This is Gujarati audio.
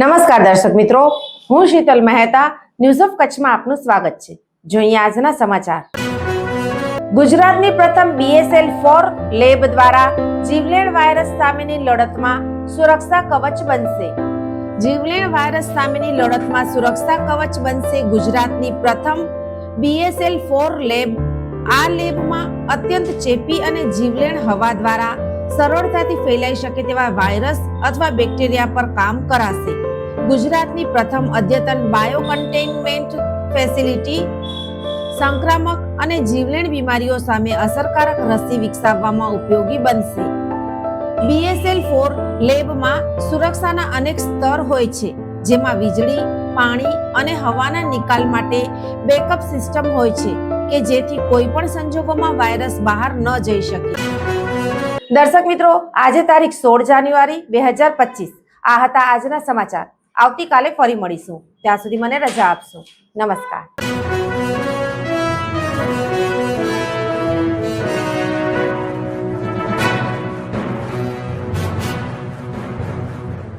નમસ્કાર દર્શક મિત્રો, હું શીતલ મહેતા ન્યૂઝ ઓફ કચ્છમાં આપનું સ્વાગત છે. જોઈએ આજના સમાચાર. ગુજરાતની પ્રથમ બીએસએલ ફોર લેબ દ્વારા જીવલેણ વાયરસ સામેની લડતમાં સુરક્ષા કવચ બનશે. જીવલેણ વાયરસ સામેની લડતમાં સુરક્ષા કવચ બનશે ગુજરાતની પ્રથમ બીએસએલ ફોર લેબ. આ લેબમાં અત્યંત ચેપી અને જીવલેણ હવા દ્વારા સરળતાથી ફેલાઈ શકે તેવા વાયરસ અથવા બેક્ટેરિયા પર કામ કરાશે. ગુજરાતની પ્રથમ અદ્યતન બાયો કન્ટેનમેન્ટ ફેસિલિટી સંક્રામક અને જીવલેણ બીમારીઓ સામે અસરકારક રસી વિકસાવવામાં ઉપયોગી બનશે. બીએસએલ ફોર લેબમાં સુરક્ષાના અનેક સ્તર હોય છે, જેમાં વીજળી, પાણી અને હવાના નિકાલ માટે બેકઅપ સિસ્ટમ હોય છે, કે જેથી કોઈ પણ સંજોગોમાં વાયરસ બહાર ન જઈ શકે. દર્શક મિત્રો, આજે તારીખ સોળ જાન્યુઆરી બે હજાર પચીસ. આ હતા આજના સમાચાર. આવતીકાલે ફરી મળીશું. ત્યાં સુધી મને રજા આપશો. નમસ્કાર.